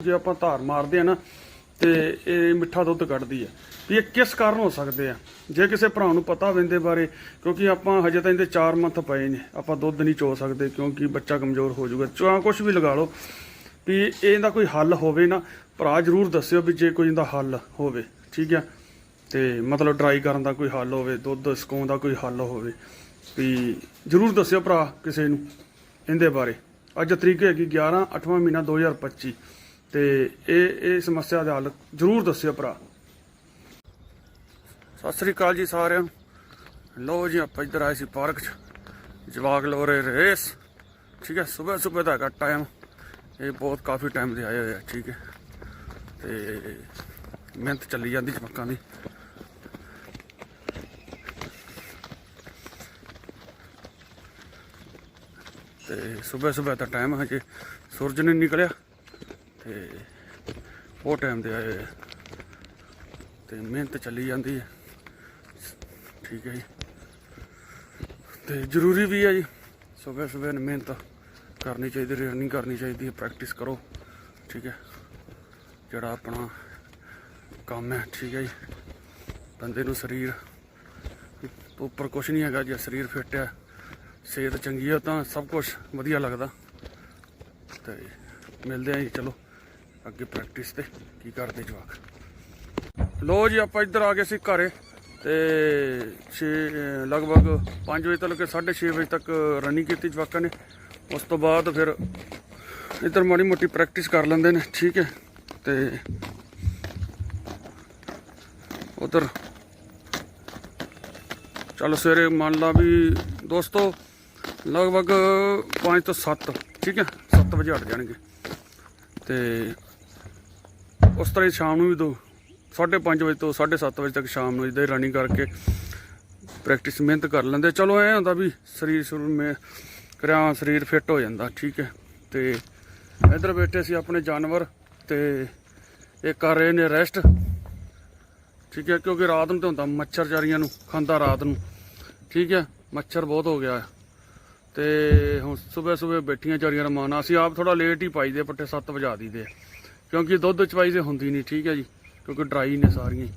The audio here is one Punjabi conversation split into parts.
ਜੇ ਆਪਾਂ ਧਾਰ ਮਾਰਦੇ ਆ ਨਾ, ਤੇ ਇਹ ਮਿੱਠਾ ਦੁੱਧ ਕੱਢਦੀ ਹੈ ਵੀ ਇਹ ਕਿਸ ਕਾਰਨ ਹੋ ਸਕਦੇ ਆ? ਜੇ ਕਿਸੇ ਭਰਾ ਨੂੰ ਪਤਾ ਹੋਵੇ ਬਾਰੇ, ਕਿਉਂਕਿ ਆਪਾਂ ਹਜੇ ਤਾਂ ਇਹਦੇ 4 ਮੰਥ ਪਏ ਨੇ, ਆਪਾਂ ਦੁੱਧ ਨਹੀਂ ਚੋ ਸਕਦੇ ਕਿਉਂਕਿ ਬੱਚਾ ਕਮਜ਼ੋਰ ਹੋ ਜਾਊਗਾ। ਚਾਹ ਕੁਝ ਵੀ ਲਗਾ ਲਓ, ਵੀ ਇਹਦਾ ਕੋਈ ਹੱਲ ਹੋਵੇ ਨਾ, ਭਰਾ ਜਰੂਰ ਦੱਸਿਓ ਵੀ ਜੇ ਕੋਈ ਇਹਦਾ ਹੱਲ ਹੋਵੇ, ਠੀਕ ਆ? ਤੇ ਮਤਲਬ ਡਰਾਈ ਕਰਨ ਦਾ ਕੋਈ ਹੱਲ ਹੋਵੇ, ਦੁੱਧ ਸਕਾਉਣ ਦਾ ਕੋਈ ਹੱਲ ਹੋਵੇ, ਵੀ ਜਰੂਰ ਦੱਸਿਓ ਭਰਾ ਕਿਸੇ ਨੂੰ, ਇਹਦੇ ਬਾਰੇ। ਅੱਜ ਤਰੀਕ ਹੈਗੀ 11 8ਵਾਂ ਮਹੀਨਾ 2025 ਤੇ ਇਹ ਇਹ ਸਮੱਸਿਆ ਦਾ ਹੱਲ ਜਰੂਰ ਦੱਸਿਓ ਭਰਾ। ਸਤਿ ਸ੍ਰੀ ਅਕਾਲ ਜੀ ਸਾਰਿਆਂ ਨੂੰ। ਲੋ ਜੀ, ਆਪਾਂ ਇੱਧਰ ਆਏ ਸੀ ਪਾਰਕ 'ਚ। ਜਵਾਕ ਲੋ ਰਹੇ ਰੇਸ। ਠੀਕ ਹੈ ਸਵੇਰ ਸਵੇਰ ਦਾ ਹੈਗਾ ਟਾਈਮ ਇਹ ਬਹੁਤ ਕਾਫੀ ਟਾਈਮ ਦੇ ਆਏ ਹੋਏ ਆ, ਠੀਕ ਹੈ। ਤੇ ਮਿਹਨਤ ਚੱਲੀ ਜਾਂਦੀ ਜਵਾਕਾਂ ਦੀ। ਤੇ ਸਵੇਰ ਸਵੇਰ ਦਾ ਟਾਈਮ ਹੈ ਹਜੇ। ਸੂਰਜ ਨਹੀਂ ਨਿਕਲਿਆ। ਤੇ ਉਹ ਟਾਈਮ ਦੇ ਆਏ ਹੋਏ ਆ। ਤੇ ਮਿਹਨਤ ਚੱਲੀ ਜਾਂਦੀ ਹੈ ਠੀਕ ਹੈ ਜੀ। ਤੇ ਜ਼ਰੂਰੀ ਵੀ ਹੈ ਜੀ। ਸਵੇਰ ਸਵੇਰ ਮਿਹਨਤ ਕਰਨੀ ਚਾਹੀਦੀ ਰਨਿੰਗ ਕਰਨੀ ਚਾਹੀਦੀ ਹੈ ਪ੍ਰੈਕਟਿਸ ਕਰੋ। ਠੀਕ ਹੈ। ਜਿਹੜਾ ਆਪਣਾ ਕੰਮ ਹੈ, ਠੀਕ ਹੈ ਜੀ। ਬੰਦੇ ਨੂੰ ਸਰੀਰ ਉੱਪਰ ਕੁਝ ਨਹੀਂ ਹੈਗਾ, ਜੇ ਸਰੀਰ ਫਿੱਟ ਹੈ, ਸਿਹਤ ਚੰਗੀ ਹੈ ਤਾਂ ਸਭ ਕੁਝ ਵਧੀਆ ਲੱਗਦਾ। ਤੇ ਮਿਲਦੇ ਆਂ ਜੀ, ਚਲੋ। ਅੱਗੇ ਪ੍ਰੈਕਟਿਸ ਤੇ ਕੀ ਕਰਦੇ ਜਵਾਕ? ਲੋ ਜੀ, ਆਪਾਂ ਇੱਧਰ ਆ ਗਏ ਸੀ ਘਰੇ ਤੇ 6 ਲਗਭਗ 5 ਵਜੇ ਤੋਂ ਲੈ ਕੇ 6:30 ਵਜੇ ਤੱਕ ਰਨਿੰਗ ਕੀਤੀ ਜਵਾਕਾਂ ਨੇ। ਉਸ ਤੋਂ ਬਾਅਦ ਫਿਰ ਇੱਧਰ ਮਾੜੀ ਮੋਟੀ ਪ੍ਰੈਕਟਿਸ ਕਰ ਲੈਂਦੇ ਨੇ, ਠੀਕ ਹੈ। ਤੇ ਉਧਰ ਚਲੋ ਸਵੇਰੇ ਮੰਨ ਲਾ ਵੀ ਦੋਸਤੋ, ਲਗਭਗ 5 ਤੋਂ 7 ਠੀਕ ਹੈ 7 ਵਜੇ ਹਟ ਜਾਣਗੇ। ਤੇ ਉਸ ਤਰ੍ਹਾਂ ਹੀ ਸ਼ਾਮ ਨੂੰ ਵੀ ਦੋ 5:30 ਵਜੇ ਤੋਂ 7:30 ਵਜੇ ਤੱਕ ਸ਼ਾਮ ਨੂੰ ਇਦਾਂ ਹੀ ਰਨਿੰਗ ਕਰਕੇ ਪ੍ਰੈਕਟਿਸ ਮਿਹਨਤ ਕਰ ਲੈਂਦੇ ਚਲੋ ਐ ਹੁੰਦਾ ਵੀ ਸਰੀਰ ਸੁਰ ਮੇ ਕਰਿਆ ਸਰੀਰ ਫਿੱਟ ਹੋ ਜਾਂਦਾ, ਠੀਕ ਹੈ ਤੇ ਇੱਧਰ ਬੈਠੇ ਸੀ ਆਪਣੇ ਜਾਨਵਰ ਤੇ ਇਹ ਕਰ ਰਹੇ ਨੇ ਰੈਸਟ ਠੀਕ ਹੈ, ਕਿਉਂਕਿ ਰਾਤ ਨੂੰ ਤੇ ਹੁੰਦਾ, ਮੱਛਰ ਚਾਰੀਆਂ ਨੂੰ ਖਾਂਦਾ ਰਾਤ ਨੂੰ, ਠੀਕ ਹੈ ਮੱਛਰ ਬਹੁਤ ਹੋ ਗਿਆ ਹੈ। ਤੇ ਹੁਣ ਸਵੇਰ ਸਵੇਰ ਬੈਠੀਆਂ ਚਾਰੀਆਂ ਰਮਾਨਾ ਅਸੀਂ ਆਪ ਥੋੜਾ ਲੇਟ ਹੀ ਪਾਈਦੇ ਪੱਠੇ 7 ਵਜਾ ਦਈਦੇ ਆ। ਕਿਉਂਕਿ ਦੁੱਧ ਚਵਾਈ ਦੇ ਹੁੰਦੀ ਨਹੀਂ ਠੀਕ ਹੈ ਜੀ, ਕਿਉਂਕਿ ਡਰਾਈ ਨੇ ਸਾਰੀਆਂ ਹੀ।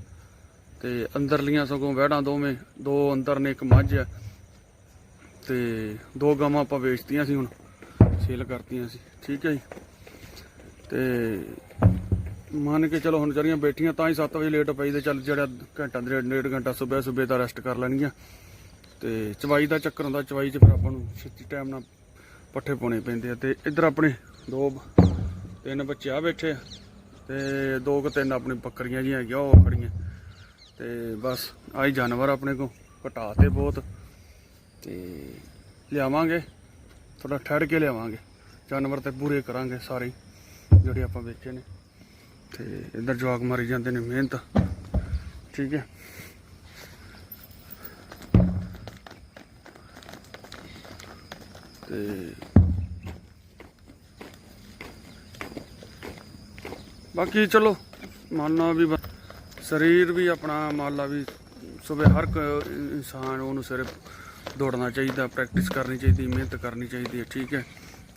ਤੇ ਅੰਦਰਲੀਆਂ ਸਗੋਂ ਵਹਿੜਾਂ ਦੋਵੇਂ, ਦੋ ਅੰਦਰ ਨੇ, ਇੱਕ ਮੱਝ ਹੈ। ਤੇ ਦੋ ਗਾਵਾਂ ਆਪਾਂ ਵੇਚਤੀਆਂ ਸੀ ਹੁਣ ਸੇਲ ਕਰਤੀਆਂ ਸੀ, ਠੀਕ ਹੈ ਜੀ। ਤੇ ਮੰਨ ਕੇ ਚਲੋ ਹੁਣ ਜਰੀਆਂ ਬੈਠੀਆਂ, ਤਾਂ ਹੀ 7 ਵਜੇ ਲੇਟ ਪਈ ਤੇ ਚੱਲ ਜਿਹੜਾ ਘੰਟਾ, ਡੇਢ ਡੇਢ ਘੰਟਾ ਸਵੇਰ ਸਵੇਰ ਦਾ ਰੈਸਟ ਕਰ ਲੈਣਗੀਆਂ। ਤੇ ਚਵਾਈ ਦਾ ਚੱਕਰ ਹੁੰਦਾ, ਚਵਾਈ 'ਚ ਫਿਰ ਆਪਾਂ ਨੂੰ ਛੇਤੀ ਟਾਈਮ ਨਾਲ ਪੱਠੇ ਪਾਉਣੇ ਪੈਂਦੇ ਆ। ਤੇ ਇੱਧਰ ਆਪਣੇ ਦੋ ਤਿੰਨ ਬੱਚੇ ਆ ਬੈਠੇ ਆ ਤੇ ਦੋ ਕੁ ਤਿੰਨ ਆਪਣੀ ਬੱਕਰੀਆਂ ਜੀਆਂ ਹੈਗੀਆਂ, ਉਹ ਖੜੀਆਂ। ਤੇ ਬਸ, ਆਹੀ ਜਾਨਵਰ ਆਪਣੇ ਕੋ ਘਟਾ ਤੇ ਬਹੁਤ। ਤੇ ਲਿਆਵਾਂਗੇ ਥੋੜਾ ਠਹਿਰ ਕੇ ਲਿਆਵਾਂਗੇ। ਜਾਨਵਰ ਤੇ ਪੂਰੇ ਕਰਾਂਗੇ ਸਾਰੇ ਜਿਹੜੇ ਆਪਾਂ ਵੇਚੇ ਨੇ। ਤੇ ਇੱਧਰ ਜਵਾਕ ਮਾਰੀ ਜਾਂਦੇ ਨੇ ਮਿਹਨਤ। ਠੀਕ ਹੈ। ਤੇ ਬਾਕੀ ਚਲੋ ਮੰਨਣਾ ਵੀ ਸਰੀਰ ਵੀ ਆਪਣਾ ਮੰਨ ਲਾ ਵੀ ਸਵੇ ਹਰ ਇੱਕ ਇਨਸਾਨ ਉਹਨੂੰ ਸਵੇਰੇ ਦੌੜਨਾ ਚਾਹੀਦਾ ਪ੍ਰੈਕਟਿਸ ਕਰਨੀ ਚਾਹੀਦੀ, ਮਿਹਨਤ ਕਰਨੀ ਚਾਹੀਦੀ ਹੈ, ਠੀਕ ਹੈ।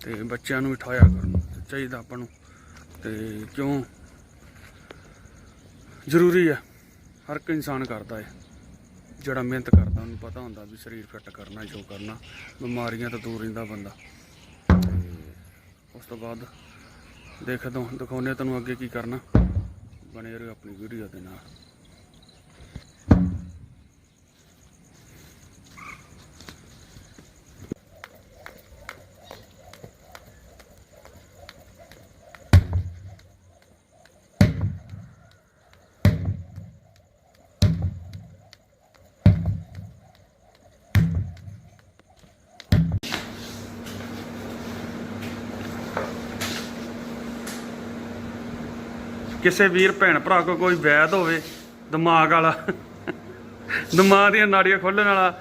ਤੇ ਬੱਚਿਆਂ ਨੂੰ ਉਠਾਇਆ ਕਰਨਾ ਚਾਹੀਦਾ ਆਪਾਂ ਨੂੰ। ਤੇ ਕਿਉਂ? ਜ਼ਰੂਰੀ ਹੈ। ਹਰ ਇੱਕ ਇਨਸਾਨ ਕਰਦਾ ਹੈ। ਜਿਹੜਾ ਮਿਹਨਤ ਕਰਦਾ, ਉਹਨੂੰ ਪਤਾ ਹੁੰਦਾ ਵੀ ਸਰੀਰ ਫਿੱਟ ਕਰਨਾ, ਜੋ ਕਰਨਾ। ਬਿਮਾਰੀਆਂ ਤੋਂ ਦੂਰ ਰਹਿੰਦਾ ਬੰਦਾ। ਤੇ ਉਸ ਤੋਂ ਬਾਅਦ ਦੇਖ ਦੋ ਦਿਖਾਉਨੇ ਤੁਹਾਨੂੰ ਅੱਗੇ ਕੀ ਕਰਨਾ। ਬਣੇ ਰਹੋ ਆਪਣੀ ਵੀਡੀਓ ਦੇ ਨਾਲ। ਕਿਸੇ ਵੀਰ ਭੈਣ ਭਰਾ ਕੋ ਕੋਈ ਵੈਦ ਹੋਵੇ ਦਿਮਾਗ ਵਾਲਾ ਦਿਮਾਗ ਦੀਆਂ ਨਾੜੀਆਂ ਖੋਲਣ ਵਾਲਾ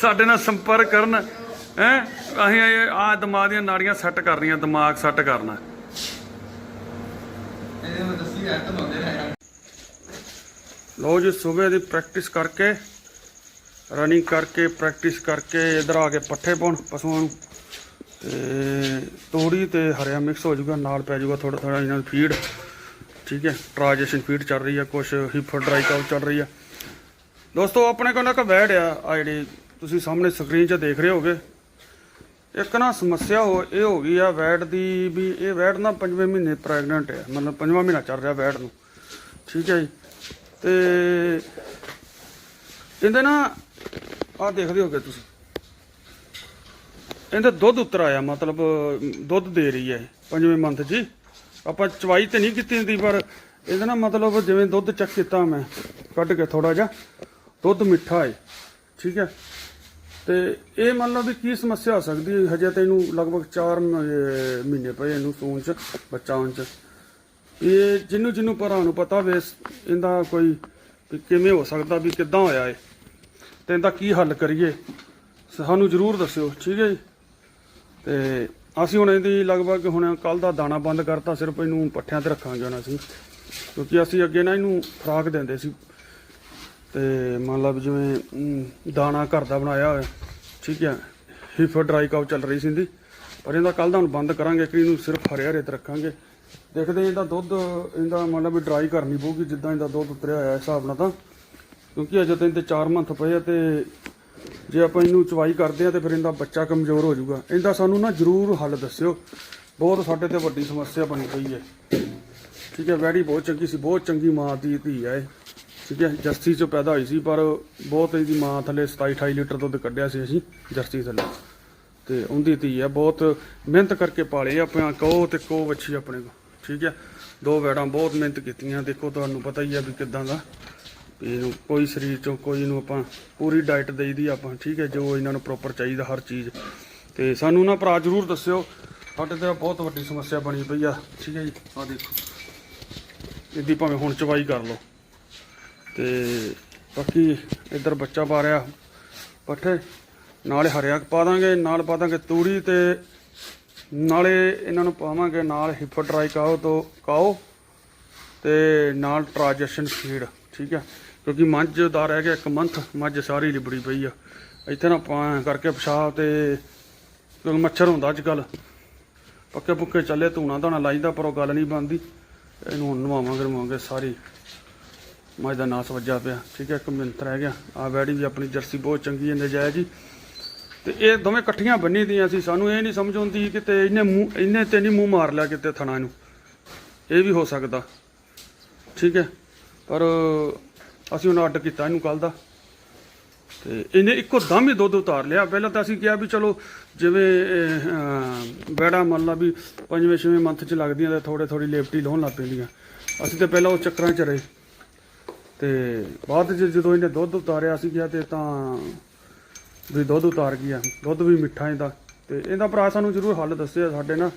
ਸਾਡੇ ਨਾਲ ਸੰਪਰਕ ਕਰਨ ਹੈ? ਅਸੀਂ ਆ ਦਿਮਾਗ ਦੀਆਂ ਨਾੜੀਆਂ ਸੈੱਟ ਕਰਨੀਆਂ ਦਿਮਾਗ ਸੈੱਟ ਕਰਨਾ। ਨੇ ਲਓ ਜੀ ਸਵੇਰ ਦੀ ਪ੍ਰੈਕਟਿਸ ਕਰਕੇ ਰਨਿੰਗ ਕਰਕੇ ਪ੍ਰੈਕਟਿਸ ਕਰਕੇ ਇਧਰ ਆ ਕੇ ਪੱਠੇ ਪਾਉਣ ਪਸ਼ੂਆਂ ਨੂੰ। ਤੇ ਤੋੜੀ ਤੇ ਹਰਿਆ ਮਿਕਸ ਹੋ ਜਾਊਗਾ ਨਾਲ ਪੈ ਜਾਊਗਾ ਥੋੜਾ ਥੋੜਾ ਇਹਨਾਂ ਦੀ ਫੀਡ ਠੀਕ ਹੈ ਟ੍ਰਾਂਜੈਕਸ਼ਨ ਫੀਡ ਚੱਲ ਰਹੀ ਆ ਕੁਝ ਹਿਫਰ ਡਰਾਈ ਕਾਉ ਚੱਲ ਰਹੀ ਆ ਦੋਸਤੋ, ਆਪਣੇ ਕੋਲ ਨਾ ਇੱਕ ਵੈੜ ਆ ਆ ਜਿਹੜੀ ਤੁਸੀਂ ਸਾਹਮਣੇ ਸਕਰੀਨ 'ਚ ਦੇਖ ਰਹੇ ਹੋਗੇ। ਇੱਕ ਨਾ ਸਮੱਸਿਆ ਹੋ, ਇਹ ਹੋ ਗਈ ਆ ਵੈੜ ਦੀ ਵੀ ਇਹ ਵੈੜ ਨਾ ਪੰਜਵੇਂ ਮਹੀਨੇ ਪ੍ਰੈਗਨੈਂਟ ਹੈ ਮਤਲਬ ਪੰਜਵਾਂ ਮਹੀਨਾ ਚੱਲ ਰਿਹਾ ਵੈੜ ਨੂੰ। ਠੀਕ ਹੈ ਜੀ, ਤੇ ਇਹਦੇ ਨਾ ਆ ਦੇਖਦੇ ਹੋਗੇ ਤੁਸੀਂ। ਇਹਦਾ ਦੁੱਧ ਉਤਰ ਆਇਆ, ਮਤਲਬ ਦੁੱਧ ਦੇ ਰਹੀ ਹੈ ਇਹ ਪੰਜਵੇਂ ਮੰਥ ਜੀ। ਆਪਾਂ ਚਵਾਈ ਤੇ ਨਹੀਂ ਕੀਤੀ ਹੁੰਦੀ, ਪਰ ਇਹਦਾ ਨਾ ਮਤਲਬ ਜਿਵੇਂ ਦੁੱਧ ਚੱਕ ਕੀਤਾ ਮੈਂ, ਕੱਢ ਕੇ ਥੋੜਾ ਜਿਹਾ, ਦੁੱਧ ਮਿੱਠਾ ਹੈ ਠੀਕ ਹੈ। ਤੇ ਇਹ ਮੰਨ ਲਓ ਵੀ ਕੀ ਸਮੱਸਿਆ ਹੋ ਸਕਦੀ ਹੈ, ਹਜੇ ਤਾਂ ਇਹਨੂੰ ਲਗਭਗ 4 ਮਹੀਨੇ ਪਏ ਇਹਨੂੰ ਸੂਣ ਚ, ਬੱਚਾ ਹੋਣ ਚ। ਇਹ ਜਿਹਨੂੰ ਜਿਹਨੂੰ ਭਰਾ ਨੂੰ ਪਤਾ ਵੇ ਇਹਦਾ ਕੋਈ ਵੀ ਕਿਵੇਂ ਹੋ ਸਕਦਾ, ਵੀ ਕਿੱਦਾਂ ਹੋਇਆ ਏ, ਤੇ ਇਹਦਾ ਕੀ ਹੱਲ ਕਰੀਏ, ਸਾਨੂੰ ਜ਼ਰੂਰ ਦੱਸਿਓ, ਠੀਕ ਹੈ ਜੀ। ਤੇ ਅਸੀਂ ਹੁਣ ਇਹਦੀ ਲਗਭਗ ਹੁਣ ਕੱਲ ਦਾ ਦਾਣਾ ਬੰਦ ਕਰਤਾ, ਸਿਰਫ ਇਹਨੂੰ ਪੱਠਿਆਂ ਤੇ ਰੱਖਾਂਗੇ ਹੁਣ ਅਸੀਂ। ਕਿਉਂਕਿ ਅਸੀਂ ਅੱਗੇ ਨਾ ਇਹਨੂੰ ਖੁਰਾਕ ਦਿੰਦੇ ਸੀ। ਤੇ ਮੰਨ ਲਓ ਜਿਵੇਂ ਦਾਣਾ ਘਰ ਦਾ ਬਣਾਇਆ ਹੋਇਆ, ਠੀਕ ਹੈ ਹੀਫਰ ਡਰਾਈ ਕਾਉ ਚੱਲ ਰਹੀ ਸੀ ਇਹਦੀ। ਪਰ ਇਹਦਾ ਕੱਲ ਦਾ ਹੁਣ ਬੰਦ ਕਰਾਂਗੇ ਕਿ ਇਹਨੂੰ ਸਿਰਫ ਹਰੇ ਹਰੇ ਤੇ ਰੱਖਾਂਗੇ। ਦੇਖਦੇ ਇਹਦਾ ਦੁੱਧ, ਇਹਦਾ ਮੰਨ ਲਾ ਵੀ ਡਰਾਈ ਕਰਨੀ ਪਊਗੀ, ਜਿੱਦਾਂ ਇਹਦਾ ਦੁੱਧ ਉਤਰਿਆ ਹੋਇਆ ਹਿਸਾਬ ਨਾਲ ਤਾਂ। ਕਿਉਂਕਿ ਅਜੇ ਤਾਂ ਇਹਦੇ 4 ਮੰਥ ਪਏ ਆ ਤੇ ਜੇ ਆਪਾਂ ਇਹਨੂੰ ਚਵਾਈ ਕਰਦੇ ਆ ਤੇ ਫਿਰ ਇਹਦਾ ਬੱਚਾ ਕਮਜ਼ੋਰ ਹੋ ਜਾਊਗਾ। ਇਹਦਾ ਸਾਨੂੰ ਨਾ ਜ਼ਰੂਰ ਹੱਲ ਦੱਸਿਓ। ਬਹੁਤ ਸਾਡੇ ਤੇ ਵੱਡੀ ਸਮੱਸਿਆ ਬਣੀ ਪਈ ਹੈ। ਠੀਕ ਹੈ ਵੈੜੀ ਬਹੁਤ ਚੰਗੀ ਸੀ, ਬਹੁਤ ਚੰਗੀ ਮਾਂ ਦੀ ਧੀ ਹੈ ਇਹ। ਠੀਕ ਹੈ ਜਰਸੀ ਚੋਂ ਪੈਦਾ ਹੋਈ ਸੀ, ਪਰ ਬਹੁਤ ਇਹਦੀ ਮਾਂ ਥੱਲੇ 27 28 ਲੀਟਰ ਦੁੱਧ ਕੱਢਿਆ ਸੀ ਅਸੀਂ ਜਰਸੀ ਥੱਲੇ। ਤੇ ਉਹਦੀ ਧੀ ਹੈ, ਬਹੁਤ ਮਿਹਨਤ ਕਰਕੇ ਪਾਲੇ ਆਪਣਾ ਕੋ ਤੇ ਕੋ ਵੱਛੀ ਆਪਣੇ ਕੋ ਠੀਕ ਹੈ, ਦੋ ਵੈੜਾਂ ਬਹੁਤ ਮਿਹਨਤ ਕੀਤੀਆਂ। ਦੇਖੋ, ਤੁਹਾਨੂੰ ਪਤਾ ਹੀ ਹੈ ਵੀ ਕਿਦਾਂ ਦਾ ਇਹਨੂੰ ਕੋਈ ਸਰੀਰ ਚੋਂ ਕੋਈ ਨੂੰ ਆਪਾਂ ਪੂਰੀ ਡਾਈਟ ਦੇਈਦੀ ਆਪਾਂ, ਠੀਕ ਹੈ, ਜੋ ਇਹਨਾਂ ਨੂੰ ਪ੍ਰੋਪਰ ਚਾਹੀਦਾ ਹਰ ਚੀਜ਼। ਤੇ ਸਾਨੂੰ ਨਾ ਭਰਾ ਜ਼ਰੂਰ ਦੱਸਿਓ, ਸਾਡੇ ਤੇ ਬਹੁਤ ਵੱਡੀ ਸਮੱਸਿਆ ਬਣੀ ਪਈ ਆ, ਠੀਕ ਹੈ ਜੀ ਆ ਦੇਖੋ। ਇਹਦੀ ਭਾਵੇਂ ਹੁਣ ਚਵਾਈ ਕਰ ਲਓ। ਤੇ ਬਾਕੀ ਇੱਧਰ ਬੱਚਾ ਪਾ ਰਿਹਾ, ਪੱਠੇ, ਨਾਲੇ ਹਰਿਆ ਪਾ ਦਾਂਗੇ, ਨਾਲ ਪਾ ਦਾਂਗੇ ਤੂੜੀ ਤੇ ਨਾਲੇ ਇਹਨਾਂ ਨੂੰ ਪਾਵਾਂਗੇ ਨਾਲ ਹਿਫਰ ਡਰਾਈ ਕਾਓ ਤੋਂ ਕਾਓ ਤੇ ਨਾਲ ਟ੍ਰਾਂਜੈਕਸ਼ਨ ਫੀਡ, ਠੀਕ ਹੈ। ਕਿਉਂਕਿ ਮੱਝ ਦਾ ਰਹਿ ਗਿਆ ਇੱਕ ਮੰਥ, ਮੱਝ ਸਾਰੀ ਲਿਬੜੀ ਪਈ ਆ। ਇੱਥੇ ਨਾ ਪਾ ਕਰਕੇ ਪਿਸ਼ਾਬ ਤੇ ਕਿਉਂਕਿ ਮੱਛਰ ਹੁੰਦਾ ਅੱਜ ਕੱਲ ਪੱਕੇ ਪੁੱਕੇ ਚੱਲੇ, ਧੂਣਾ ਧਾਣਾ ਲਾਈਦਾ, ਪਰ ਉਹ ਗੱਲ ਨਹੀਂ ਬਣਦੀ। ਇਹਨੂੰ ਹੁਣ ਨਵਾਵਾਂਗੇ ਨਵਾਵਾਂਗੇ ਸਾਰੀ। ਮੱਝ ਦਾ ਨਾਸ ਵੱਜਾ ਪਿਆ। ਠੀਕ ਹੈ, ਇੱਕ ਮਿੰਟ ਰਹਿ ਗਿਆ। ਆ ਬੈੜੀ ਵੀ ਆਪਣੀ ਜਰਸੀ ਬਹੁਤ ਚੰਗੀ ਹੈ, ਨਜਾਇਜ਼ ਜੀ ਤੇ ਇਹ ਦੋਵੇਂ ਇਕੱਠੀਆਂ ਬੰਨੀ ਦੀਆਂ ਸੀ। ਸਾਨੂੰ ਇਹ ਨਹੀਂ ਸਮਝ ਆਉਂਦੀ ਕਿ ਤੇ ਇਹਨੇ ਮੂੰਹ ਇਹਨੇ ਤੇ ਨਹੀਂ ਮੂੰਹ ਮਾਰ ਲਿਆ ਕਿਤੇ ਥਣਾ ਨੂੰ ਇਹ ਵੀ ਹੋ ਸਕਦਾ। ਠੀਕ ਹੈ, ਪਰ ਅਸੀਂ ਉਹਨਾਂ ਅੱਡ ਕੀਤਾ ਇਹਨੂੰ ਕੱਲ ਦਾ। ਤੇ ਇਹਨੇ ਇੱਕੋ ਦਮ ਹੀ ਦੁੱਧ ਉਤਾਰ ਲਿਆ। ਪਹਿਲਾਂ ਤਾਂ ਅਸੀਂ ਕਿਹਾ ਵੀ ਚਲੋ ਜਿਵੇਂ ਇਹ, ਅਹ, ਬੈੜਾ ਮੰਨ ਲਾ ਵੀ ਪੰਜਵੇਂ ਛੇਵੇਂ ਮੰਥ ਚ ਲੱਗਦੀਆਂ ਤਾਂ ਥੋੜੇ ਥੋੜੀ ਲੇਪਟੀ ਲਾਉਣ ਲੱਗ ਪੈਂਦੀਆਂ। ਅਸੀਂ ਤਾਂ ਪਹਿਲਾਂ ਉਹ ਚੱਕਰਾਂ ਚ ਰਹੇ। ਤੇ ਬਾਅਦ ਚ ਜਦੋਂ ਇਹਨੇ ਦੁੱਧ ਉਤਾਰਿਆ ਅਸੀਂ ਕਿਹਾ ਤੇ ਤਾਂ ਵੀ ਦੁੱਧ ਉਤਾਰ ਗਿਆ ਦੁੱਧ ਵੀ ਮਿੱਠਾ ਇਹਦਾ। ਤੇ ਇਹਦਾ ਭਰਾ ਸਾਨੂੰ ਜ਼ਰੂਰ ਹੱਲ ਦੱਸਿਆ ਸਾਡੇ ਨਾ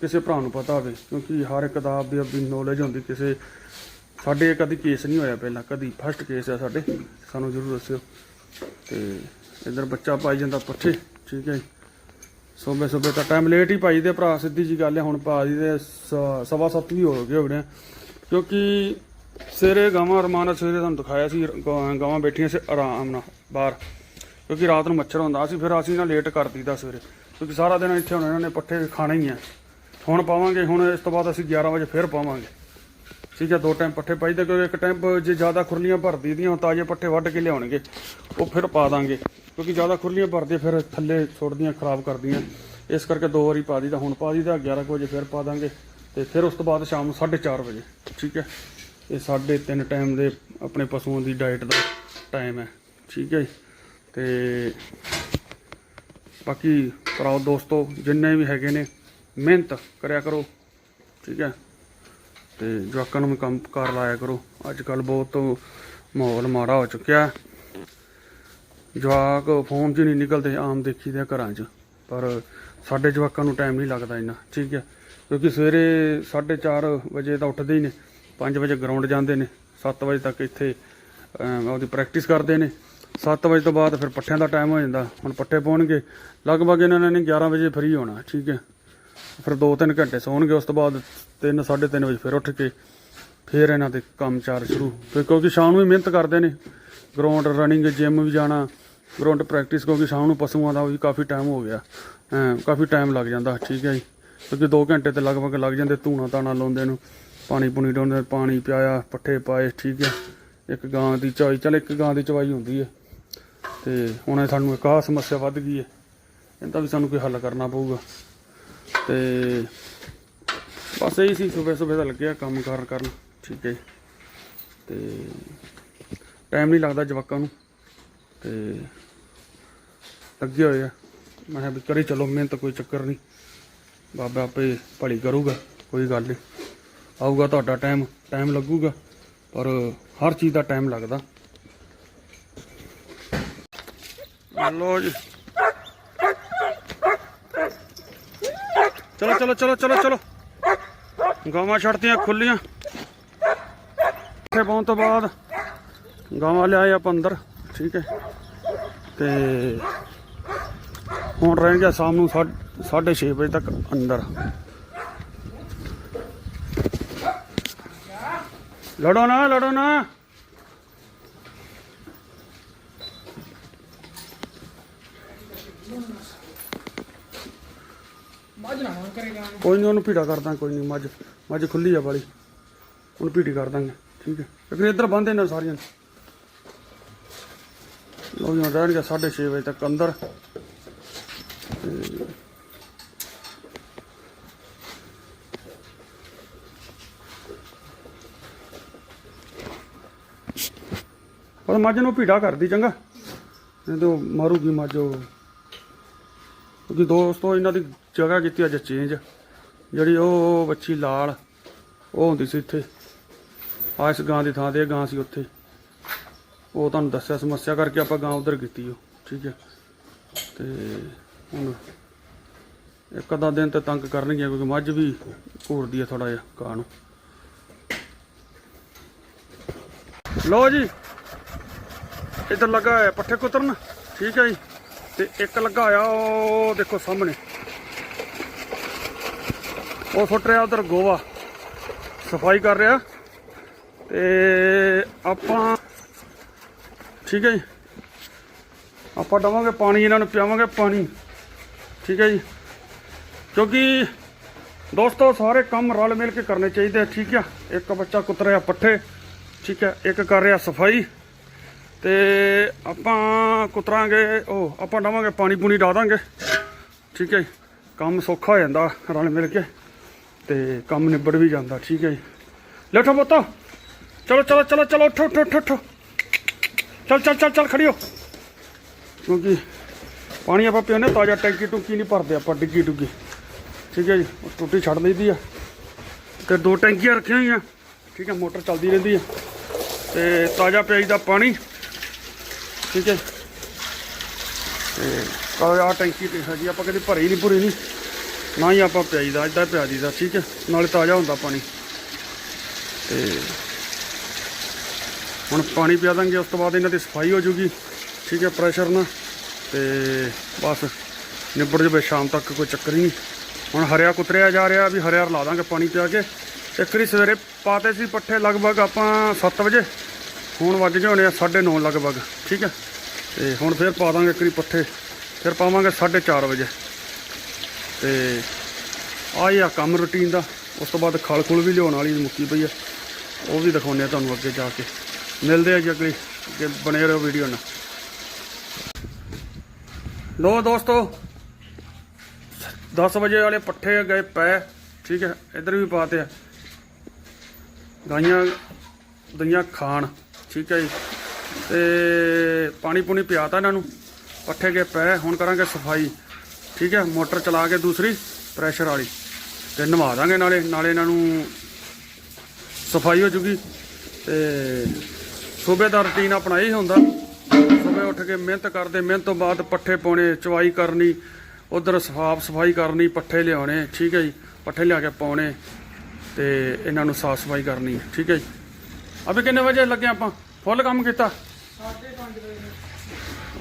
ਕਿਸੇ ਭਰਾ ਨੂੰ ਪਤਾ ਹੋਵੇ ਕਿਉਂਕਿ ਹਰ ਕਿਤਾਬ ਦੀ ਆਪਣੀ ਨੌਲੇਜ ਹੁੰਦੀ ਕਿਸੇ ਸਾਡੇ ਕਦੀ ਕੇਸ ਨਹੀਂ ਹੋਇਆ ਪਹਿਲਾਂ, ਕਦੀ ਫਸਟ ਕੇਸ ਆ ਸਾਡੇ, ਸਾਨੂੰ ਜ਼ਰੂਰ ਦੱਸਿਓ। ਤੇ ਇਧਰ ਬੱਚਾ ਪਾਈ ਜਾਂਦਾ ਪੱਠੇ, ਠੀਕ ਹੈ ਸੋਬੇ ਸੋਬੇ ਤਾਂ ਟਾਈਮ ਲੇਟ ਹੀ ਪਾਈ ਦੇ ਭਰਾ, ਸਿੱਧੀ ਜੀ ਗੱਲ ਹੈ, ਹੁਣ ਪਾ ਜੀ ਦੇ ਸ- ਸਵਾ ਸੱਤ ਵੀ ਹੋ ਗਏ ਹੋਣੇ ਆ। ਕਿਉਂਕਿ ਸਵੇਰੇ ਗਾਵਾਂ, ਰਮਾਨਾ ਸਵੇਰੇ ਤੁਹਾਨੂੰ ਦਿਖਾਇਆ ਸੀ ਗਾਵਾਂ ਬੈਠੀਆਂ ਸੀ ਆਰਾਮ ਨਾਲ ਬਾਹਰ। ਕਿਉਂਕਿ ਰਾਤ ਨੂੰ ਮੱਛਰ ਹੁੰਦਾ ਸੀ ਫਿਰ ਅਸੀਂ ਨਾ ਲੇਟ ਕਰ ਦਿੱਤਾ ਸਵੇਰੇ। ਕਿਉਂਕਿ ਸਾਰਾ ਦਿਨ ਇੱਥੇ ਹੁਣ ਇਹਨਾਂ ਨੇ ਪੱਠੇ ਖਾਣੇ ਹੀ ਆ। ਹੁਣ ਪਾਵਾਂਗੇ, ਹੁਣ ਇਸ ਤੋਂ ਬਾਅਦ ਅਸੀਂ 11 ਵਜੇ ਫਿਰ ਪਾਵਾਂਗੇ। ਠੀਕ ਹੈ, ਦੋ ਟਾਈਮ ਪੱਠੇ ਪਾਈਦੇ, ਕਿਉਂਕਿ ਇੱਕ ਟਾਈਮ ਜੇ ਜ਼ਿਆਦਾ ਖੁਰਲੀਆਂ ਭਰਦੀ ਦੀਆਂ ਤਾਜ਼ੇ ਪੱਠੇ ਵੱਢ ਕੇ ਲਿਆਉਣਗੇ, ਉਹ ਫਿਰ ਪਾ ਦਾਂਗੇ। ਕਿਉਂਕਿ ਜ਼ਿਆਦਾ ਖੁਰਲੀਆਂ ਭਰਦੇ ਫਿਰ ਥੱਲੇ ਸੁੱਟਦੀਆਂ, ਖਰਾਬ ਕਰਦੀਆਂ। ਇਸ ਕਰਕੇ ਦੋ ਵਾਰੀ ਪਾ ਦੀਦਾ ਹੁਣ ਪਾ ਦੀਦਾ 11 ਕੁ ਵਜੇ ਫਿਰ ਪਾ ਦਾਂਗੇ, ਤੇ ਫਿਰ ਉਸ ਤੋਂ ਬਾਅਦ ਸ਼ਾਮ ਨੂੰ 4:30 ਵਜੇ, ਠੀਕ ਹੈ? ਇਹ ਸਾਢੇ ਤਿੰਨ ਟਾਈਮ ਦੇ ਆਪਣੇ ਪਸ਼ੂਆਂ ਦੀ ਡਾਈਟ ਦਾ ਟਾਈਮ ਹੈ, ਠੀਕ ਹੈ ਜੀ? ਤੇ ਬਾਕੀ ਭਰਾਓ, ਦੋਸਤੋ, ਜਿੰਨੇ ਵੀ ਹੈਗੇ ਨੇ, ਮਿਹਨਤ ਕਰਿਆ ਕਰੋ, ਠੀਕ ਹੈ? ਤੇ ਜਵਾਕਾਂ ਨੂੰ ਵੀ ਕੰਮ ਕਰ ਲਾਇਆ ਕਰੋ। ਅੱਜ ਕੱਲ ਬਹੁਤ ਮਾਹੌਲ ਮਾੜਾ ਹੋ ਚੁੱਕਿਆ। ਜਵਾਕ ਫੋਨ 'ਚ ਨਹੀਂ ਨਿਕਲਦੇ, ਆਮ ਦੇਖੀਦੇ ਆ ਘਰਾਂ 'ਚ। ਪਰ ਸਾਡੇ ਜਵਾਕਾਂ ਨੂੰ ਟਾਈਮ ਨਹੀਂ ਲੱਗਦਾ ਇੰਨਾ, ਠੀਕ ਹੈ? ਕਿਉਂਕਿ ਸਵੇਰੇ 4:30 ਵਜੇ ਤਾਂ ਉੱਠਦੇ ਹੀ ਨੇ 5 ਵਜੇ ਗਰਾਊਂਡ ਜਾਂਦੇ ਨੇ 7 ਵਜੇ ਤੱਕ ਇੱਥੇ ਉਹਦੀ ਪ੍ਰੈਕਟਿਸ ਕਰਦੇ ਨੇ। 7 ਵਜੇ ਤੋਂ ਬਾਅਦ ਫਿਰ ਪੱਠਿਆਂ ਦਾ ਟਾਈਮ ਹੋ ਜਾਂਦਾ, ਹੁਣ ਪੱਠੇ ਪਾਉਣਗੇ। ਲਗਭਗ ਇਹਨਾਂ ਨੇ 11 ਵਜੇ ਫ੍ਰੀ ਹੋਣਾ, ਠੀਕ ਹੈ? ਫਿਰ 2-3 ਘੰਟੇ ਸੌਣਗੇ, ਉਸ ਤੋਂ ਬਾਅਦ 3 3:30 ਵਜੇ ਫਿਰ ਉੱਠ ਕੇ ਫਿਰ ਇਹਨਾਂ ਦੇ ਕੰਮ ਚਾਰ ਸ਼ੁਰੂ। ਫਿਰ ਕਿਉਂਕਿ ਸ਼ਾਮ ਨੂੰ ਵੀ ਮਿਹਨਤ ਕਰਦੇ ਨੇ। ਗਰਾਊਂਡ ਰਨਿੰਗ ਜਿਮ ਵੀ ਜਾਣਾ ਗਰਾਊਂਡ ਪ੍ਰੈਕਟਿਸ ਕਿਉਂਕਿ ਸ਼ਾਮ ਨੂੰ ਪਸ਼ੂਆਂ ਦਾ ਵੀ ਕਾਫੀ ਟਾਈਮ ਹੋ ਗਿਆ। ਅਮ ਕਾਫੀ ਟਾਈਮ ਲੱਗ ਜਾਂਦਾ, ਠੀਕ ਹੈ ਜੀ। ਕਿਉਂਕਿ 2 ਘੰਟੇ ਤੇ ਲਗਭਗ ਲੱਗ ਜਾਂਦੇ, ਧੂਣਾ ਤਾਣਾ ਲਾਉਂਦੇ ਨੂੰ, ਪਾਣੀ ਪੂਣੀ ਡਾਉਂਦੇ ਪਾਣੀ ਪਿਆਇਆ, ਪੱਠੇ ਪਾਏ, ਠੀਕ ਹੈ। ਇੱਕ ਗਾਂ ਦੀ ਚਵਾਈ ਚੱਲ ਇੱਕ ਗਾਂ ਦੀ ਚਵਾਈ ਹੁੰਦੀ ਹੈ। ਤੇ ਹੁਣ ਇਹ ਸਾਨੂੰ ਇੱਕ ਆਹ ਸਮੱਸਿਆ ਵੱਧ ਗਈ ਹੈ। ਇਹਦਾ ਵੀ ਸਾਨੂੰ ਕੋਈ ਹੱਲ ਕਰਨਾ ਪਊਗਾ। ਤੇ ਬਸ ਇਹੀ ਸੀ, ਸਵੇਰ ਸਵੇਰ ਦਾ ਲੱਗਿਆ ਕੰਮ ਕਾਰ ਕਰਨ, ਠੀਕ ਹੈ ਜੀ। ਤੇ ਟਾਈਮ ਨਹੀਂ ਲੱਗਦਾ ਜਵਾਕਾਂ ਨੂੰ। ਤੇ ਲੱਗੇ ਹੋਏ ਆ। ਮੈਂ ਕਿਹਾ ਵੀ ਕਰੀ ਚਲੋ, ਮਿਹਨਤ ਕੋਈ ਚੱਕਰ ਨਹੀਂ ਬਾਬਾ ਆਪੇ ਭਲੀ ਕਰੂਗਾ, ਕੋਈ ਗੱਲ ਨਹੀਂ ਆਊਗਾ ਤੁਹਾਡਾ ਟਾਈਮ ਟਾਈਮ ਲੱਗੂਗਾ, ਪਰ ਹਰ ਚੀਜ਼ ਦਾ ਟਾਈਮ ਲੱਗਦਾ। ਲੋ ਜੀ। ਚਲੋ ਚਲੋ ਚਲੋ ਚਲੋ ਚਲੋ। ਗਾਵਾਂ ਛੱਡਤੀਆਂ, ਖੁੱਲੀਆਂ। ਇੱਥੇ ਪਾਉਣ ਤੋਂ ਬਾਅਦ ਗਾਵਾਂ ਲਿਆਏ ਆਪਾਂ ਅੰਦਰ, ਠੀਕ ਹੈ। ਤੇ ਹੁਣ ਰਹਿਣਗੇ ਸ਼ਾਮ ਨੂੰ 6:30 ਵਜੇ ਤੱਕ ਅੰਦਰ। ਲੜੋ ਨਾ ਲੜੋ ਨਾ। ਮੱਝ ਨਾ ਮੰਗ ਕਰੇਗਾ ਕੋਈ ਨਹੀਂ, ਉਹਨੂੰ ਭੀੜਾ ਕਰਦਾ ਕੋਈ ਨਹੀਂ, ਮੱਝ ਮੱਝ ਖੁੱਲੀ ਆ ਵਾਲੀ। ਉਹਨੂੰ ਭੀੜੀ ਕਰ ਦਾਂਗੇ, ਠੀਕ ਹੈ? ਲੇਕਿਨ ਇੱਧਰ ਬੰਦੇ ਨੇ। ਸਾਰੀਆਂ ਲੋਕਾਂ ਰਹਿਣਗੇ 6:30 ਵਜੇ ਤੱਕ ਅੰਦਰ। ਪਰ ਮੱਝ ਨੂੰ ਭੀੜਾ ਕਰਦੀ ਚੰਗਾ। ਨਹੀਂ ਤੇ ਉਹ ਮਾਰੂਗੀ ਮੱਝ ਉਹ। ਕਿਉਂਕਿ ਦੋਸਤੋ, ਇਹਨਾਂ ਦੀ ਜਗ੍ਹਾ ਕੀਤੀ ਅੱਜ ਚੇਂਜ ਜਿਹੜੀ ਉਹ ਬੱਚੀ ਲਾਲ, ਉਹ ਹੁੰਦੀ ਸੀ ਇੱਥੇ। ਆ ਇਸ ਗਾਂ ਦੀ ਥਾਂ ਤੇ ਇਹ ਗਾਂ ਸੀ ਉੱਥੇ। ਉਹ ਤੁਹਾਨੂੰ ਦੱਸਿਆ, ਸਮੱਸਿਆ ਕਰਕੇ ਆਪਾਂ ਗਾਂ ਉਧਰ ਕੀਤੀ ਉਹ, ਠੀਕ ਹੈ। ਤੇ ਹੁਣ ਇੱਕ ਅੱਧਾ ਦਿਨ ਤੇ ਤੰਗ ਕਰਨਗੀਆਂ, ਕਿਉਂਕਿ ਮੱਝ ਵੀ ਘੂਰਦੀ ਹੈ ਥੋੜਾ ਜਿਹਾ ਗਾਂ ਨੂੰ। ਲੋ ਜੀ, ਇੱਧਰ ਲੱਗਾ ਹੈ ਪੱਠੇ ਕੁਤਰਨ, ਠੀਕ ਹੈ ਜੀ। ਤੇ ਇੱਕ ਲੱਗਾ ਆ ਉਹ ਦੇਖੋ ਸਾਹਮਣੇ। ਉਹ ਸੁੱਟ ਰਿਹਾ ਉਧਰ ਗੋਵਾ ਸਫ਼ਾਈ ਕਰ ਰਿਹਾ। ਤੇ ਆਪਾਂ ਠੀਕ ਹੈ ਜੀ। ਆਪਾਂ ਦਵਾਂਗੇ ਪਾਣੀ, ਇਹਨਾਂ ਨੂੰ ਪਿਆਵਾਂਗੇ ਪਾਣੀ। ਠੀਕ ਹੈ ਜੀ। ਕਿਉਂਕਿ ਦੋਸਤੋ, ਸਾਰੇ ਕੰਮ ਰਲ ਮਿਲ ਕੇ ਕਰਨੇ ਚਾਹੀਦੇ ਠੀਕ ਆ। ਇੱਕ ਬੱਚਾ ਕੁੱਤ ਰਿਹਾ ਪੱਠੇ, ਠੀਕ ਹੈ ਇੱਕ ਕਰ ਰਿਹਾ ਸਫ਼ਾਈ। ਤੇ ਆਪਾਂ ਕੁਤਰਾਂਗੇ, ਉਹ ਆਪਾਂ ਡਾਵਾਂਗੇ ਪਾਣੀ ਪੂਣੀ ਡਾ ਦਾਂਗੇ। ਠੀਕ ਹੈ ਜੀ। ਕੰਮ ਸੌਖਾ ਹੋ ਜਾਂਦਾ ਰਲ ਮਿਲ ਕੇ। ਤੇ ਕੰਮ ਨਿਬੜ ਵੀ ਜਾਂਦਾ, ਠੀਕ ਹੈ ਜੀ। ਲੈਠੋ ਬੋਤੋ ਚਲੋ ਚਲੋ ਚਲੋ ਚਲੋ, ਉੱਠੋ ਉੱਠੋ ਉੱਠੋ ਉੱਠੋ। ਚੱਲ ਚੱਲ ਚੱਲ ਚੱਲ ਖੜਿਓ ਕਿਉਂਕਿ ਪਾਣੀ ਆਪਾਂ ਪਿਉਨੇ ਤਾਜ਼ਾ ਟੈਂਕੀ ਟੁੰਕੀ ਨਹੀਂ ਭਰਦੇ ਆਪਾਂ, ਡਿੱਗੀ ਡੁੱਗੀ। ਠੀਕ ਹੈ ਜੀ, ਉਹ ਟੁੱਟੀ ਛੱਡ ਲਈਦੀ ਆ। ਤੇ ਦੋ ਟੈਂਕੀਆਂ ਰੱਖੀਆਂ ਹੋਈਆਂ, ਠੀਕ ਹੈ, ਮੋਟਰ ਚੱਲਦੀ ਰਹਿੰਦੀ ਆ। ਤੇ ਤਾਜ਼ਾ ਪਿਆਈ ਦਾ ਪਾਣੀ, ਠੀਕ ਹੈ। ਤੇ ਤਾਜ਼ਾ ਟੈਂਕੀ ਤੇ ਹਜੀ ਆਪਾਂ ਕਦੇ ਭਰੀ ਨਹੀਂ, ਭੁਰੀ ਨਹੀਂ। ਨਾ ਹੀ ਆਪਾਂ ਪਿਆਈਦਾ ਇਦਾਂ ਪਿਆ ਦੀ ਦਾ ਠੀਕ ਹੈ? ਨਾਲੇ ਤਾਜ਼ਾ ਹੁੰਦਾ ਪਾਣੀ। ਤੇ ਹੁਣ ਪਾਣੀ ਪਿਆ ਦਾਂਗੇ, ਉਸ ਤੋਂ ਬਾਅਦ ਇਹਨਾਂ ਦੀ ਸਫ਼ਾਈ ਹੋ ਜੂਗੀ। ਠੀਕ ਹੈ, ਪ੍ਰੈਸ਼ਰ ਨਾਲ। ਤੇ ਬਸ, ਨਿਬੜ ਜਵੇ, ਸ਼ਾਮ ਤੱਕ ਕੋਈ ਚੱਕਰ ਹੀ ਨਹੀਂ। ਹੁਣ ਹਰਿਆ ਕੁਤਰਿਆ ਜਾ ਰਿਹਾ, ਵੀ ਹਰਿਆ ਲਾ ਦਾਂਗੇ ਪਾਣੀ ਪਿਆ ਕੇ। ਇੱਕ ਵਾਰੀ ਸਵੇਰੇ ਪਾਤੇ ਸੀ ਪੱਠੇ ਲਗਭਗ ਆਪਾਂ 7 ਵਜੇ। ਹੁਣ ਵੱਜ ਗਏ ਹੋਣੇ ਆ 9:30 ਲਗਭਗ, ਠੀਕ ਹੈ? ਤੇ ਹੁਣ ਫਿਰ ਪਾ ਦਾਂਗੇ ਇੱਕ ਵਾਰੀ ਪੱਠੇ। ਫਿਰ ਪਾਵਾਂਗੇ 4:30 ਵਜੇ। ਤੇ ਆਹ ਆ ਕੰਮ ਰੁਟੀਨ ਦਾ। ਉਸ ਤੋਂ ਬਾਅਦ ਖਲ ਖੁਲ ਵੀ ਲਿਆਉਣ ਵਾਲੀ ਮੁੱਕੀ ਪਈ ਆ। ਉਹ ਵੀ ਦਿਖਾਉਂਦੇ ਆ ਤੁਹਾਨੂੰ ਅੱਗੇ ਜਾ ਕੇ। ਮਿਲਦੇ ਆ ਜੀ ਅਗਲੀ ਅੱਗੇ ਬਣੇ ਰਹੋ ਵੀਡੀਓ ਨਾਲ। ਲੋ ਦੋਸਤੋ 10 ਵਜੇ ਵਾਲੇ ਪੱਠੇ ਗਏ ਪੈ ਠੀਕ ਹੈ, ਇੱਧਰ ਵੀ ਪਾਤੇ ਆ। ਗਾਈਆਂ ਦਈਆਂ ਖਾਣ। ਠੀਕ ਹੈ ਜੀ। ਤੇ ਪਾਣੀ ਪੂਣੀ ਪਿਆਤਾ ਇਹਨਾਂ ਨੂੰ। ਪੱਠੇ ਗਏ ਪੈ ਹੁਣ ਕਰਾਂਗੇ ਸਫ਼ਾਈ। ਠੀਕ ਹੈ ਮੋਟਰ ਚਲਾ ਕੇ ਦੂਸਰੀ ਪ੍ਰੈਸ਼ਰ ਵਾਲੀ। ਤੇ ਨਵਾ ਦਾਂਗੇ ਨਾਲੇ ਨਾਲੇ ਇਹਨਾਂ ਨੂੰ ਸਫ਼ਾਈ ਹੋ ਜੂਗੀ। ਤੇ ਸੂਬੇ ਦਾ ਰੁਟੀਨ ਆਪਣਾ ਇਹ ਹੁੰਦਾ। ਸਵੇਰੇ ਉੱਠ ਕੇ ਮਿਹਨਤ ਕਰਦੇ ਮਿਹਨਤ ਤੋਂ ਬਾਅਦ ਪੱਠੇ ਪਾਉਣੇ ਚਵਾਈ ਕਰਨੀ ਉਧਰ ਸਾਫ਼ ਸਫ਼ਾਈ ਕਰਨੀ ਪੱਠੇ ਲਿਆਉਣੇ ਠੀਕ ਹੈ ਜੀ ਪੱਠੇ ਲਿਆ ਕੇ ਪਾਉਣੇ ਤੇ ਇਹਨਾਂ ਨੂੰ ਸਾਫ਼ ਸਫ਼ਾਈ ਕਰਨੀ ਠੀਕ ਹੈ ਜੀ। ਅਭੀ ਕਿੰਨੇ ਵਜੇ ਲੱਗੇ ਆਪਾਂ? ਫੁੱਲ ਕੰਮ ਕੀਤਾ?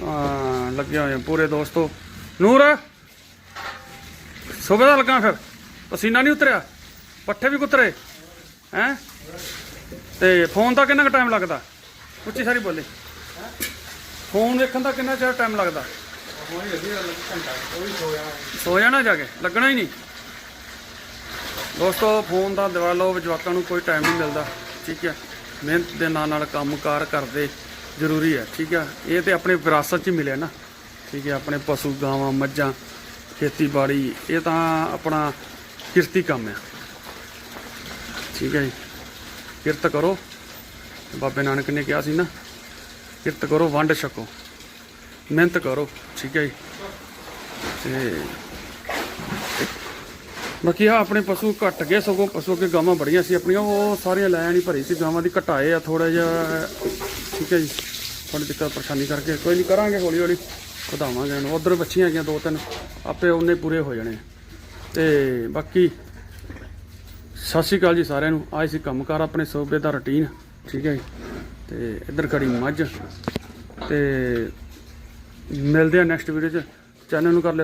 ਹਾਂ ਲੱਗੇ ਹੋਏ ਪੂਰੇ ਦੋਸਤੋ। ਨੂਰ! ਸਵੇਰ ਦਾ ਲੱਗਾ ਫਿਰ। ਪਸੀਨਾ ਨਹੀਂ ਉਤਰਿਆ। ਪੱਠੇ ਵੀ ਕੁਤਰੇ। ਹੈ? ਤੇ ਫੋਨ ਦਾ ਕਿੰਨਾ ਕੁ ਟਾਈਮ ਲੱਗਦਾ? ਉੱਚੀ ਸਾਰੀ ਬੋਲੇ। ਫੋਨ ਵੇਖਣ ਦਾ ਕਿੰਨਾ ਚਿਰ ਟਾਈਮ ਲੱਗਦਾ? ਸੋ ਜਾਣਾ ਜਾ ਕੇ। ਲੱਗਣਾ ਹੀ ਨਹੀਂ। ਦੋਸਤੋ, ਫੋਨ ਦਾ ਦਿਵਾ ਲਓ ਜਵਾਕਾਂ ਨੂੰ ਕੋਈ ਟਾਈਮ ਨਹੀਂ ਮਿਲਦਾ। ਠੀਕ ਹੈ? ਮਿਹਨਤ ਦੇ ਨਾਲ ਨਾਲ ਕੰਮਕਾਰ ਕਰਦੇ ਜ਼ਰੂਰੀ ਹੈ। ਠੀਕ ਹੈ? ਇਹ ਤੇ ਆਪਣੇ ਵਿਰਾਸਤ 'ਚ ਹੀ ਮਿਲਿਆ ਨਾ। ਠੀਕ ਹੈ? ਆਪਣੇ ਪਸ਼ੂ, ਗਾਵਾਂ, ਮੱਝਾਂ ਖੇਤੀਬਾੜੀ, ਇਹ ਤਾਂ ਆਪਣਾ ਕਿਰਤੀ ਕੰਮ ਹੈ ਠੀਕ ਹੈ ਜੀ। ਕਿਰਤ ਕਰੋ। ਬਾਬੇ ਨਾਨਕ ਨੇ ਕਿਹਾ ਸੀ ਨਾ, ਕਿਰਤ ਕਰੋ, ਵੰਡ ਛਕੋ। ਮਿਹਨਤ ਕਰੋ। ਠੀਕ ਹੈ ਜੀ। ਤੇ ਬਾਕੀ ਆ ਆਪਣੇ ਪਸ਼ੂ ਘਟ ਗਏ, ਸਗੋਂ ਪਸ਼ੂ ਅੱਗੇ ਗਾਵਾਂ ਬੜੀਆਂ ਸੀ ਆਪਣੀਆਂ, ਉਹ ਸਾਰੀਆਂ ਲੈ ਨਹੀਂ ਭਰੀ ਸੀ, ਗਾਵਾਂ ਦੀ ਘਟਾਏ ਆ ਥੋੜਾ ਜਿਹਾ। ਠੀਕ ਹੈ ਜੀ। ਥੋੜੀ ਦਿੱਕਤ ਪਰੇਸ਼ਾਨੀ ਕਰਕੇ। ਕੋਈ ਨਹੀਂ, ਕਰਾਂਗੇ ਹੌਲੀ ਹੌਲੀ ਵਧਾਵਾਂਗੇ ਉਹਨੂੰ। ਉਧਰ ਬੱਚੀਆਂ ਹੈਗੀਆਂ ਦੋ ਤਿੰਨ, ਆਪੇ ਉਹਨੇ ਪੂਰੇ ਹੋ ਜਾਣੇ। ਤੇ ਬਾਕੀ ਸਤਿ ਸ਼੍ਰੀ ਅਕਾਲ ਜੀ ਸਾਰਿਆਂ ਨੂੰ। ਆਏ ਸੀ ਕੰਮਕਾਰ ਆਪਣੇ ਸੂਬੇ ਦਾ ਰੁਟੀਨ, ਠੀਕ ਹੈ ਜੀ। ਤੇ ਇੱਧਰ ਖੜੀ ਮੱਝ। ਤੇ ਮਿਲਦੇ ਆ ਨੈਕਸਟ ਵੀਡੀਓ 'ਚ। ਚੈਨਲ ਨੂੰ ਕਰ ਲੈ